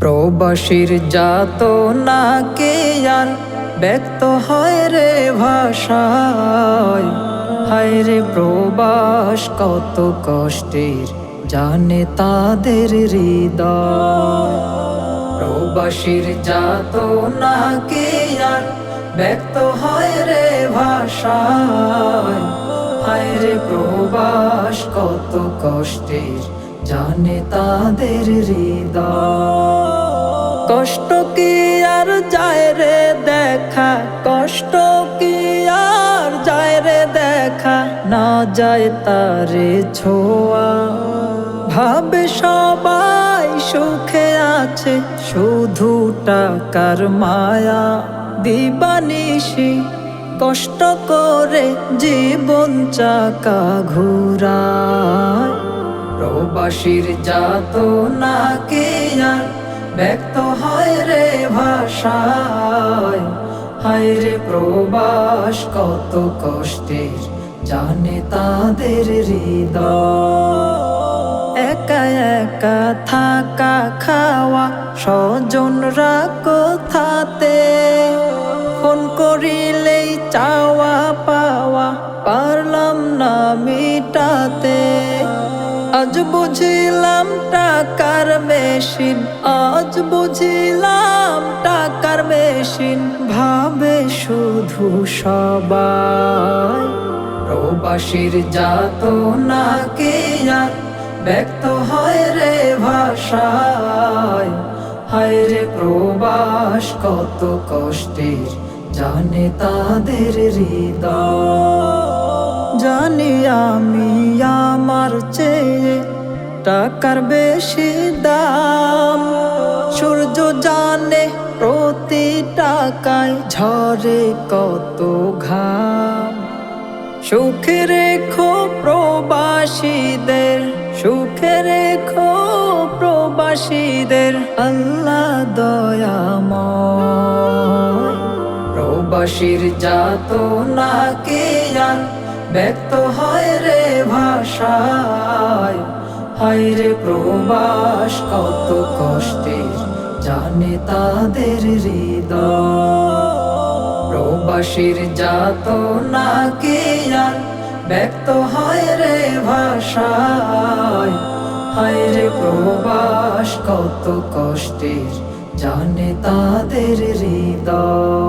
প্রবাসীর যাত না কে আর ব্যক্ত হয় রে ভাষায়। হায় রে প্রবাস, কত কষ্টের জানে তাদের হৃদয়। প্রবাসীর যাত না কে আর ব্যক্ত হয় রে ভাষায়। হায় রে প্রবাস, কত কষ্টের জানে তাদের হৃদয়। কষ্ট কি আর যায় রে দেখা? কষ্ট কি আর যায় রে দেখা? না যায় তারে ছোঁয়া। ভাবে সবাই সুখে আছে, শুধু টাকার মায়া। দিবানিসি কষ্ট করে জীবন চাকা ঘুরায়। প্রবাসীর যাত না কে আর ব্যক্ত হয় রে ভাষায়। হায় রে প্রবাস, কত কষ্টের জানে তাদের হৃদয়। একা একা থাকা, খাওয়া স্বজনরা কোথাতে ফোন করিলেই চাওয়া পাওয়া, পারলাম না মিটাতে আজ বুঝিলাম টাকার মেশিন, আজ বুঝিলাম টাকার মেশিন, ভাবে শুধু সবাই। প্রবাসীর যাত না কে ব্যক্ত হয় রে ভাষায়? হায় রে প্রবাস, কত কষ্টের, জানে তাদের হৃদয়। জানি আমি আমার চেয়ে টাকার বেশি দাম। সূর্য জানে প্রতি টাকায় ঝরে কত ঘাম। সুখে রেখো প্রবাসীদের, সুখে রেখো প্রবাসীদের আল্লাহ দয়াময়। প্রবাসীর যাত না কে ব্যক্ত হয় রে ভাষায়। হায় রে প্রবাস, কত কষ্টের জানে তাদের হৃদয়। প্রবাসীর যাত না কে আর ব্যক্ত হয় রে ভাষায়। হায় রে প্রবাস, কত কষ্টের জানে তাদের হৃদয়।